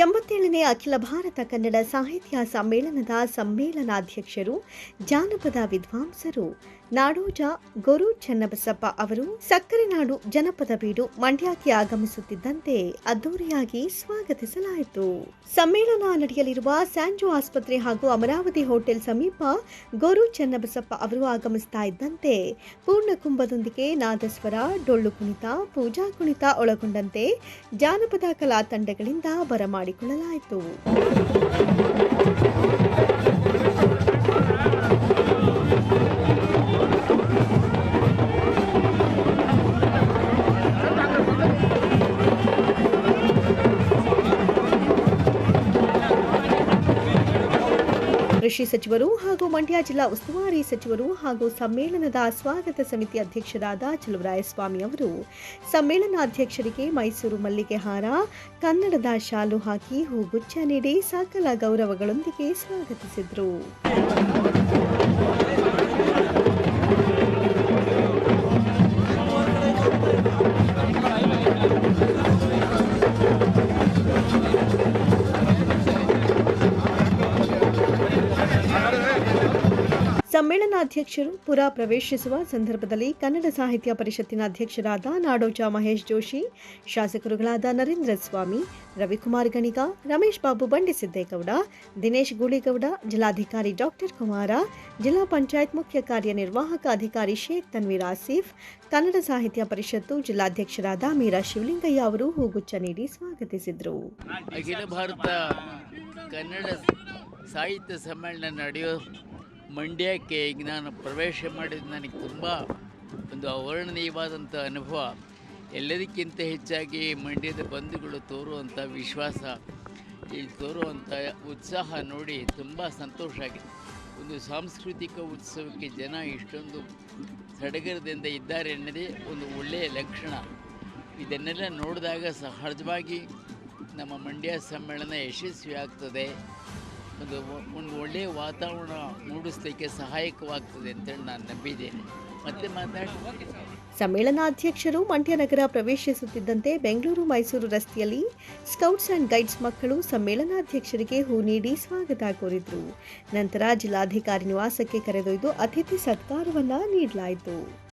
ಎಂಬತ್ತೇಳನೇ ಅಖಿಲ ಭಾರತ ಕನ್ನಡ ಸಾಹಿತ್ಯ ಸಮ್ಮೇಳನದ ಸಮ್ಮೇಳನಾಧ್ಯಕ್ಷರು, ಜಾನಪದ ವಿದ್ವಾಂಸರು ನಾಡೋಜ ಗೊರು ಚನ್ನಬಸಪ್ಪ ಅವರು ಸಕ್ಕರೆ ನಾಡು ಜನಪದ ಬೀಡು ಮಂಡ್ಯಕ್ಕೆ ಆಗಮಿಸುತ್ತಿದ್ದಂತೆ ಅದ್ದೂರಿಯಾಗಿ ಸ್ವಾಗತಿಸಲಾಯಿತು. ಸಮ್ಮೇಳನ ನಡೆಯಲಿರುವ ಸ್ಯಾಂಜೋ ಆಸ್ಪತ್ರೆ ಹಾಗೂ ಅಮರಾವತಿ ಹೋಟೆಲ್ ಸಮೀಪ ಗೊರು ಚನ್ನಬಸಪ್ಪ ಅವರು ಆಗಮಿಸ್ತಾ ಇದ್ದಂತೆ ಪೂರ್ಣ ಕುಂಭದೊಂದಿಗೆ ನಾದಸ್ವರ, ಡೊಳ್ಳು ಕುಣಿತ, ಪೂಜಾ ಕುಣಿತ ಒಳಗೊಂಡಂತೆ ಜಾನಪದ ಕಲಾ ತಂಡಗಳಿಂದ వాడుకున్న లాయతో ಕೃಷಿ ಸಚಿವರು ಹಾಗೂ ಮಂಡ್ಯ ಜಿಲ್ಲಾ ಉಸ್ತುವಾರಿ ಸಚಿವರು ಹಾಗೂ ಸಮ್ಮೇಳನದ ಸ್ವಾಗತ ಸಮಿತಿ ಅಧ್ಯಕ್ಷರಾದ ಚಲುವರಾಯಸ್ವಾಮಿ ಅವರು. ಸಮ್ಮೇಳನಾಧ್ಯಕ್ಷರಿಗೆ ಮೈಸೂರು ಮಲ್ಲಿಗೆ ಹಾರ ಕನ್ನಡದ ಶಾಲು ಹಾಕಿ ಹೂಗುಚ್ಛ ನೀಡಿ ಸಕಲ ಗೌರವಗಳೊಂದಿಗೆ ಸ್ವಾಗತಿಸಿದರು. ಸಮ್ಮೇಳನಾಧ್ಯಕ್ಷರು ಪುರ ಪ್ರವೇಶಿಸುವ ಸಂದರ್ಭದಲ್ಲಿ ಕನ್ನಡ ಸಾಹಿತ್ಯ ಪರಿಷತ್ತಿನ ಅಧ್ಯಕ್ಷರಾದ ನಾಡೋಜ ಮಹೇಶ್ ಜೋಶಿ, ಶಾಸಕರುಗಳಾದ ನರೇಂದ್ರ ಸ್ವಾಮಿ, ರವಿಕುಮಾರ್ ಗಣಿಗ, ರಮೇಶ್ ಬಾಬು ಬಂಡಿಸಿದ್ದೇಗೌಡ, ದಿನೇಶ್ ಗೂಳಿಗೌಡ, ಜಿಲ್ಲಾಧಿಕಾರಿ ಡಾಕ್ಟರ್ ಕುಮಾರ, ಜಿಲ್ಲಾ ಪಂಚಾಯತ್ ಮುಖ್ಯ ಕಾರ್ಯನಿರ್ವಾಹಕ ಅಧಿಕಾರಿ ಶೇಖ್ ತನ್ವೀರ್ ಆಸೀಫ್, ಕನ್ನಡ ಸಾಹಿತ್ಯ ಪರಿಷತ್ತು ಜಿಲ್ಲಾಧ್ಯಕ್ಷರಾದ ಮೀರಾ ಶಿವಲಿಂಗಯ್ಯ ಅವರು ಹೂಗುಚ್ಛ ನೀಡಿ ಸ್ವಾಗತಿಸಿದರು. ಕನ್ನಡ ಸಾಹಿತ್ಯ ಸಮ್ಮೇಳನ ನಡೆಯೋ ಮಂಡ್ಯಕ್ಕೆ ಈಗ ನಾನು ಪ್ರವೇಶ ಮಾಡಿದ ನನಗೆ ತುಂಬ ಒಂದು ಅವರ್ಣನೀಯವಾದಂಥ ಅನುಭವ. ಎಲ್ಲದಕ್ಕಿಂತ ಹೆಚ್ಚಾಗಿ ಮಂಡ್ಯದ ಬಂಧುಗಳು ತೋರುವಂಥ ವಿಶ್ವಾಸ, ಈ ತೋರುವಂಥ ಉತ್ಸಾಹ ನೋಡಿ ತುಂಬ ಸಂತೋಷ ಆಗಿದೆ. ಒಂದು ಸಾಂಸ್ಕೃತಿಕ ಉತ್ಸವಕ್ಕೆ ಜನ ಇಷ್ಟೊಂದು ಸಡಗರದಿಂದ ಇದ್ದಾರೆ ಅನ್ನೋದೇ ಒಂದು ಒಳ್ಳೆಯ ಲಕ್ಷಣ. ಇದನ್ನೆಲ್ಲ ನೋಡಿದಾಗ ಸಹಜವಾಗಿ ನಮ್ಮ ಮಂಡ್ಯ ಸಮ್ಮೇಳನ ಯಶಸ್ವಿ ಆಗ್ತದೆ ಒಂದು ಒಂದು ಒಳ್ಳೆಯ ವಾತಾವರಣ ಮೂಡಿಸ್ಲಿಕ್ಕೆ ಸಹಾಯಕವಾಗ್ತದೆ ಅಂತೇಳಿ ನಾನು ನಂಬಿದ್ದೇನೆ. ಮತ್ತೆ ಮಾತಾಡಿ ಸಮ್ಮೇಳನಾಧ್ಯಕ್ಷರು ಮಂಡ್ಯ ನಗರ ಪ್ರವೇಶಿಸುತ್ತಿದ್ದಂತೆ ಬೆಂಗಳೂರು ಮೈಸೂರು ರಸ್ತೆಯಲ್ಲಿ ಸ್ಕೌಟ್ಸ್ ಅಂಡ್ ಗೈಡ್ಸ್ ಮಕ್ಕಳು ಸಮ್ಮೇಳನಾಧ್ಯಕ್ಷರಿಗೆ ಹೂ ನೀಡಿ ಸ್ವಾಗತ ಕೋರಿದರು. ನಂತರ ಜಿಲ್ಲಾಧಿಕಾರಿ ನಿವಾಸಕ್ಕೆ ಕರೆದೊಯ್ದು ಅತಿಥಿ ಸತ್ಕಾರವನ್ನು ನೀಡಲಾಯಿತು.